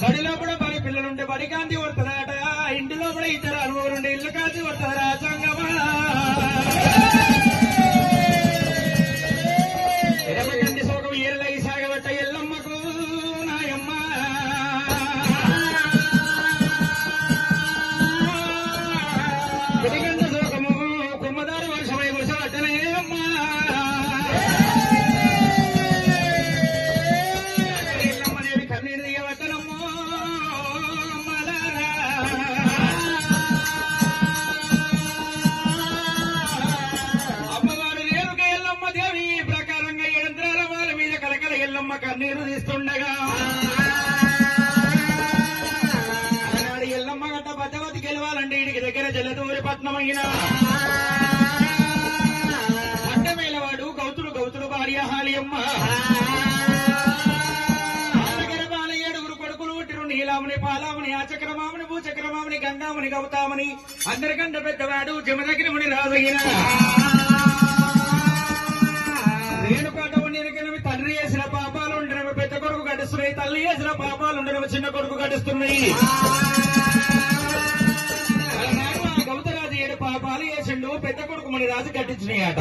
బడిలో కూడా బడి పిల్లలుంటే బడికాంతి పడుతుంది వెళుతుండగా ఆనాడు ఎల్లమ్మ గంట పద్దవతి గెలవాలంటే ఇడికి దగ్గర జలదూరి పట్నం అయిన. అడ్డమేలవాడు గౌతుడు గౌతుడు భార్య హాలియమ్మ. కొడుకులు నీలాముని పాలాముని ఆచక్రమాముని భూచక్రమాముని గంగాముని గౌతామని. అందరికంటే పెద్దవాడు జమదగిరిముని రాజగిన తల్లి చేసిన పాపాలు ఉండడం చిన్న కొడుకు గడుస్తున్నాయి అలనాడు గౌతరాజు ఏడు పాపాలు వేసిండు పెద్ద కొడుకు మన రాజు కట్టించినాయట